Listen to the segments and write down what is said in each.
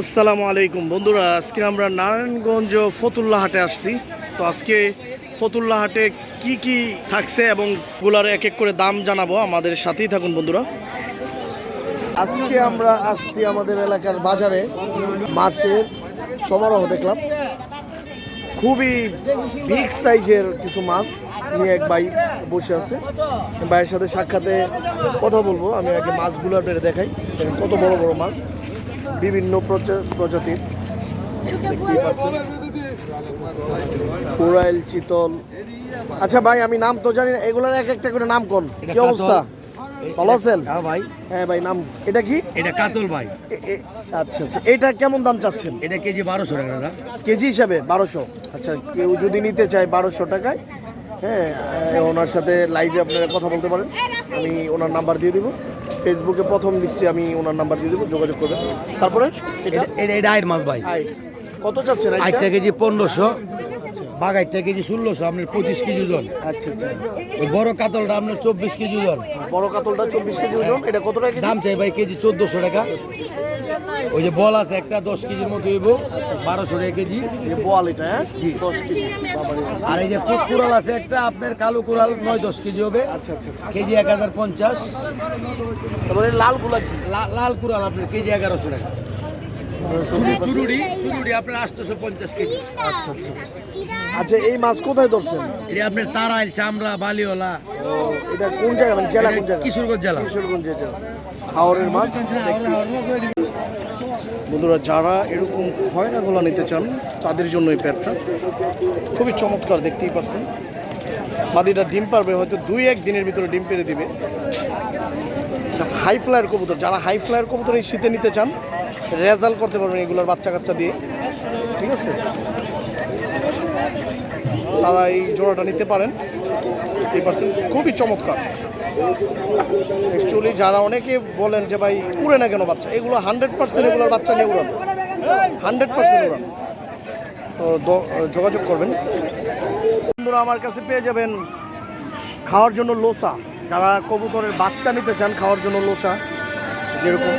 আসসালামু আলাইকুম বন্ধুরা, আজকে আমরা নারায়ণগঞ্জ ফতুল্লা হাটে আসছি। তো আজকে ফতুল্লা হাটে কি কি থাকছে এবংগুলার এক এক করে দাম জানাব আমাদের সাথেই থাকুন বন্ধুরা। আজকে আমরা আসছি আমাদের এলাকার বাজারে, মাছের সমারোহ দেখলাম। খুবই বিগ সাইজের কিছু মাছ নিয়ে এক ভাই বসে আছে। ভাইয়ের সাথে সাক্ষাতে কথা বলব, আমি আগে মাছগুলো আপনাদের দেখাই কত বড় বড় মাছ। বিভিন্ন প্রজা- প্রজাতির। কোরাইল চিতল। আচ্ছা ভাই আমি নাম তো জানি না এগুলোর এক একটা করে নাম কোন? কি অবস্থা? ভালো আছেন? হ্যাঁ ভাই। হ্যাঁ ভাই নাম এটা কি? এটা কাতল ভাই। আচ্ছা আচ্ছা। এটা কেমন দাম চাচ্ছেন? এটা কেজি বারোশো টাকা কেজি হিসাবে বারোশো। আচ্ছা কেউ যদি নিতে চায় বারোশো টাকায় হ্যাঁ ওনার সাথে লাইভে আপনারা কথা বলতে পারেন। আমি ওনার নাম্বার দিয়ে দিব। ফেসবুকে প্রথম লিস্টে আমি ওনার নাম্বার দিয়ে দেবো যোগাযোগ করবেন। তারপরে? এটা এটা আয়ের মাছ ভাই। কত চাচ্ছেন? আটটা কেজি পনেরোশো। বাগাইটটা কেজি ষোলোশো আপনার পঁচিশ কেজি ওজন। আচ্ছা আচ্ছা। ওই বড় কাতলটা আপনার চব্বিশ কেজি ওজন। বড় কাতলটা চব্বিশ কেজি ওজন এটা কত টাকা দাম চাই ভাই কেজি চোদ্দোশো টাকা। ওই যে বল আছে একটা দশ কেজির মতো হইব বারোশো টাকা কেজি। বোয়াল এটা হ্যাঁ? দশ কেজি। আর এই যে কুড়াল আছে একটা আপনার কালো কুড়াল নয় দশ কেজি হবে। আচ্ছা আচ্ছা আচ্ছা। কেজি এক হাজার পঞ্চাশ। তারপরে লালগুলা কি? লা- লাল কুড়াল আপনার কেজি এগারোশো টাকা। চুরুড়ি চুরুড়ি আপনার আটশোশো পঞ্চাশ কেজি। আচ্ছা আচ্ছা আচ্ছা। আচ্ছা এই মাছ কোথায় ধরছেন? এটা আপনার তারাইল চামড়া বালিওলা। এটা কোন জায়গা? মানে জেলা কোন জায়গা? কিশোরগঞ্জ জেলা। কিশোরগঞ্জে হাওরের মাছ? বন্ধুরা যারা এরকম খয়রা গোলা নিতে চান তাদের জন্য এই প্যাডটা খুবই চমৎকার দেখতেই পাচ্ছেন। মাদিটা ডিম পারবে হয়তো দুই এক দিনের ভিতরে ডিম পেরে দিবে। হাই ফ্লায়ার কবুতর। যারা হাই ফ্লায়ার কবুতর এই শীতে নিতে চান রেজাল্ট করতে পারবেন এগুলোর বাচ্চা কাচ্চা দিয়ে। ঠিক আছে? তারা এই জোড়াটা নিতে পারেন। এই পার্সেন্ট খুবই চমৎকার। অ্যাকচুয়ালি যারা অনেকে বলেন যে ভাই উড়ে না কেন বাচ্চা, এগুলো হান্ড্রেড পার্সেন্ট এগুলোর বাচ্চা নিয়ে উড়ান। হান্ড্রেড পার্সেন্ট উড়ান। তো যোগাযোগ করবেন। বন্ধুরা আমার কাছে পেয়ে যাবেন খাওয়ার জন্য লোসা যারা কবুতরের বাচ্চা নিতে চান খাওয়ার জন্য লোচা। যেরকম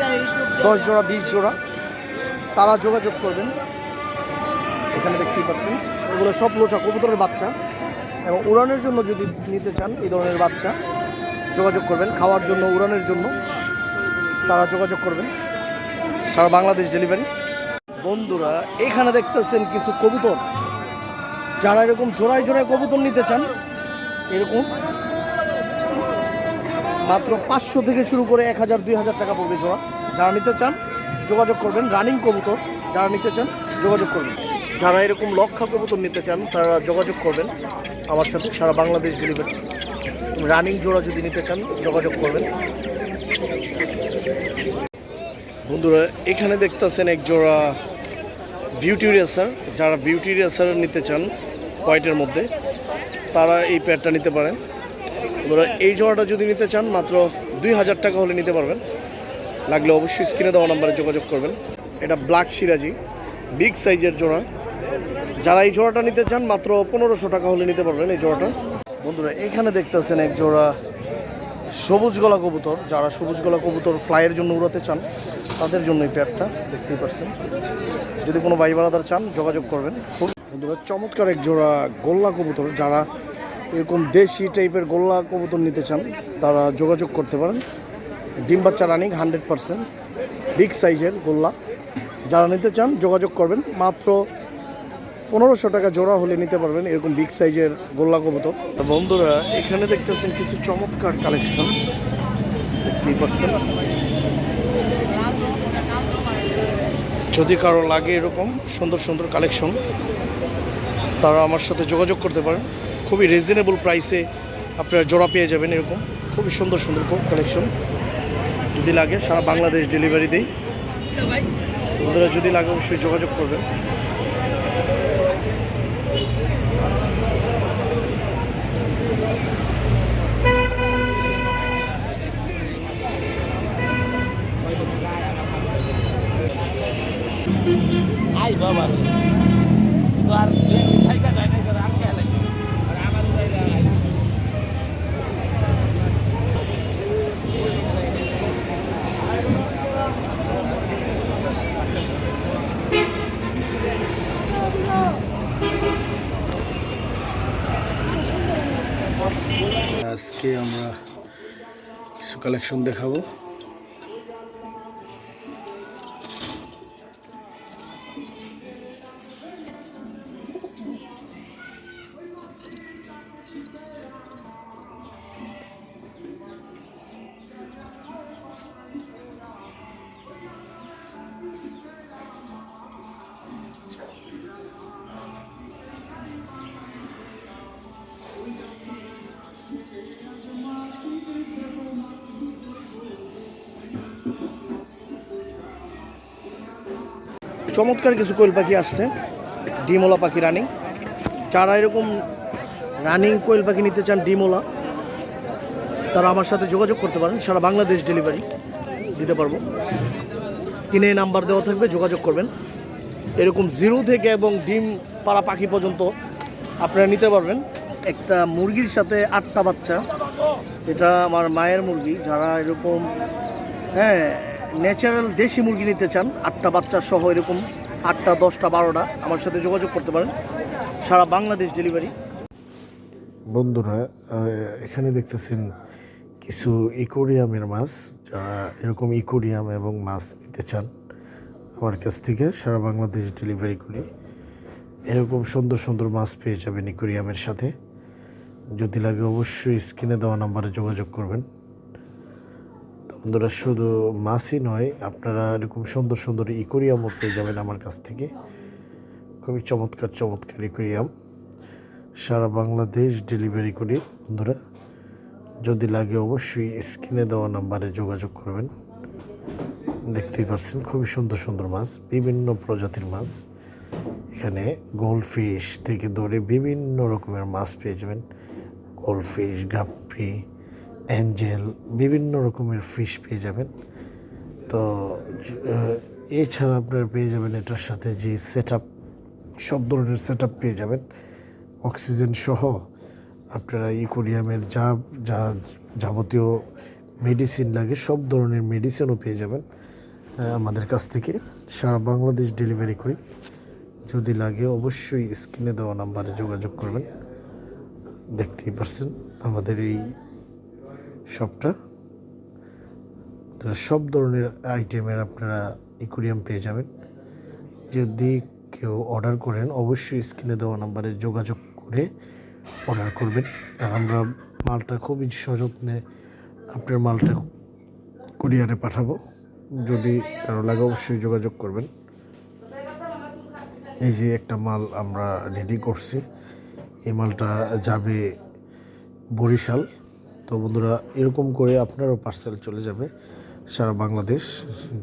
দশ জোড়া, বিশ জোড়া, তারা যোগাযোগ করবেন। এখানে দেখতেই পাচ্ছেন, এগুলো সব লোচা, কবুতরের বাচ্চা। এবং উড়ানের জন্য যদি নিতে চান, এই ধরনের বাচ্চা, যোগাযোগ করবেন। খাওয়ার জন্য, উড়ানের জন্য তারা যোগাযোগ করবেন। সারা বাংলাদেশ ডেলিভারি। বন্ধুরা, এখানে দেখতেছেন কিছু কবুতর। যারা এরকম জোড়ায় জোড়ায় কবুতর নিতে চান, এরকম মাত্র পাঁচশো থেকে শুরু করে এক হাজার, দুই হাজার টাকা পড়বে জোড়া। যারা নিতে চান, যোগাযোগ করবেন। রানিং কবুতর, যারা নিতে চান, যোগাযোগ করবেন। যারা এরকম লক্ষা কবুতর নিতে চান, তারা যোগাযোগ করবেন আমার সাথে। সারা বাংলাদেশ ডেলিভারি। রানিং জোড়া যদি নিতে চান, যোগাযোগ করবেন। বন্ধুরা, এখানে দেখতেছেন এক জোড়া বিউটি রেসার যারা বিউটি রেসার নিতে চান হোয়াইটের মধ্যে, তারা এই প্যাডটা নিতে পারেন। বন্ধুরা এই জোড়াটা যদি নিতে চান, মাত্র দুই হাজার টাকা হলে নিতে পারবেন। লাগলে অবশ্যই স্ক্রিনে দেওয়া নাম্বারে যোগাযোগ করবেন। এটা ব্ল্যাক সিরাজি, বিগ সাইজের জোড়া। যারা এই জোড়াটা নিতে চান, মাত্র পনেরোশো টাকা হলে নিতে পারবেন এই জোড়াটা। বন্ধুরা, এখানে দেখতেছেন এক জোড়া সবুজ গলা কবুতর। যারা সবুজ গলা কবুতর ফ্লাইয়ের জন্য উড়াতে চান, তাদের জন্য এই প্যাডটা দেখতেই পারছেন যদি কোনো ভাই বারাদার চান, যোগাযোগ করবেন। বন্ধুরা, চমৎকার এক জোড়া গোল্লা কবুতর। যারা এরকম দেশি টাইপের গোল্লা কবুতর নিতে চান, তারা যোগাযোগ করতে পারেন। ডিম বাচ্চা রানিং হান্ড্রেড পারসেন্ট বিগ সাইজের গোল্লা। যারা নিতে চান, যোগাযোগ করবেন। মাত্র পনেরোশো টাকা জোড়া হলে নিতে পারবেন এরকম বিগ সাইজের গোল্লা কবুতর। বন্ধুরা, এখানে দেখতেছেন কিছু চমৎকার কালেকশন যদি কারও লাগে এরকম সুন্দর সুন্দর কালেকশন তারা আমার সাথে যোগাযোগ করতে পারেন। খুবই রিজনেবল প্রাইসে আপনারা জোড়া পেয়ে যাবেন এরকম। খুবই সুন্দর সুন্দর কালেকশন যদি লাগে, সারা বাংলাদেশ ডেলিভারি দেই। বন্ধুরা যদি লাগে, অবশ্যই যোগাযোগ করবেন তো আর খাইকা যায় না আর কে লাগে আর আমার উড়াইলা আজকে আমরা কিছু কালেকশন দেখাবো। চমৎকার কিছু কোয়েল পাখি আসছে। ডিমোলা পাখি রানিং যারা এরকম রানিং কোয়েল পাখি নিতে চান ডিমোলা, তারা আমার সাথে যোগাযোগ করতে পারেন। সারা বাংলাদেশ ডেলিভারি দিতে পারব। স্ক্রিনে নাম্বার দেওয়া থাকবে, যোগাযোগ করবেন। এরকম জিরো থেকে এবং ডিম পাড়া পাখি পর্যন্ত আপনারা নিতে পারবেন। একটা মুরগির সাথে আটটা বাচ্চা। এটা আমার মায়ের মুরগি। যারা এরকম হ্যাঁ ন্যাচারাল দেশি মুরগি নিতে চান, আটটা বাচ্চা সহ এরকম আটটা, দশটা, বারোটা, আমার সাথে যোগাযোগ করতে পারেন। সারা বাংলাদেশ ডেলিভারি। বন্ধুরা এখানে দেখতেছেন কিছু ইকোরিয়ামের মাছ, যারা এরকম ইকোরিয়াম এবং মাছ নিতে চান, আমার কাছ থেকে সারা বাংলাদেশ ডেলিভারি করি। এরকম সুন্দর সুন্দর মাছ পেয়ে যাবেন ইকোরিয়ামের সাথে। যদি লাগে অবশ্যই স্ক্রিনে দেওয়া নাম্বারে যোগাযোগ করবেন। বন্ধুরা, শুধু মাছই নয়, আপনারা এরকম সুন্দর সুন্দর ইকোরিয়ামও পেয়ে যাবেন আমার কাছ থেকে। খুবই চমৎকার চমৎকার ইকোরিয়াম। সারা বাংলাদেশ ডেলিভারি করি, বন্ধুরা। যদি লাগে অবশ্যই স্ক্রিনে দেওয়া নাম্বারে যোগাযোগ করবেন। দেখতেই পাচ্ছেন খুবই সুন্দর সুন্দর মাছ, বিভিন্ন প্রজাতির মাছ। এখানে গোল্ডফিশ থেকে ধরে বিভিন্ন রকমের মাছ পেয়ে যাবেন। গোল্ডফিশ, গাপ্পি অ্যাঞ্জেল, বিভিন্ন রকমের ফিশ পেয়ে যাবেন। তো এছাড়া আপনারা পেয়ে যাবেন এটার সাথে যে সেট আপ সব ধরনের সেট আপ পেয়ে যাবেন। অক্সিজেন সহ আপনারা ইকোরিয়ামের যা যা যাবতীয় মেডিসিন লাগে, সব ধরনের মেডিসিনও পেয়ে যাবেন আমাদের কাছ থেকে। সারা বাংলাদেশ ডেলিভারি করি। যদি লাগে অবশ্যই স্ক্রিনে দেওয়া নাম্বারে যোগাযোগ করবেন। দেখতেই পারছেন আমাদের এই শপটা আপনারা সব ধরনের আইটেমের আপনারা ইকুরিয়াম পেয়ে যাবেন। যদি কেউ অর্ডার করেন, অবশ্যই স্ক্রিনে দেওয়া নাম্বারে যোগাযোগ করে অর্ডার করবেন। আর আমরা মালটা খুবই সযত্নে আপনার মালটা কুরিয়ারে পাঠাবো। যদি কারও লাগে, অবশ্যই যোগাযোগ করবেন। এই যে একটা মাল আমরা রেডি করছি। এই মালটা যাবে বরিশাল। তো বন্ধুরা, এরকম করে আপনারও পার্সেল চলে যাবে সারা বাংলাদেশ।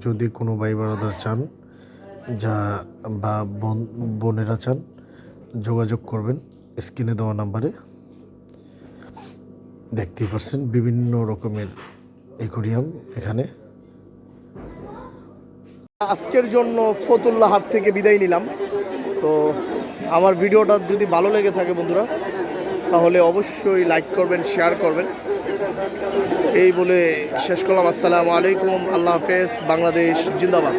যদি কোনো ভাই বারাদার চান, যা বা বোন, বোনেরা চান, যোগাযোগ করবেন স্ক্রিনে দেওয়া নাম্বারে দেখতেই পারছেন বিভিন্ন রকমের একুরিয়াম এখানে। আজকের জন্য ফতুল্লাহ হাট থেকে বিদায় নিলাম। তো আমার ভিডিওটা যদি ভালো লেগে থাকে বন্ধুরা, তাহলে অবশ্যই লাইক করবেন শেয়ার করবেন। এই বলে শেষ করলাম। আসসালামু আলাইকুম। আল্লাহ হাফেজ। বাংলাদেশ জিন্দাবাদ।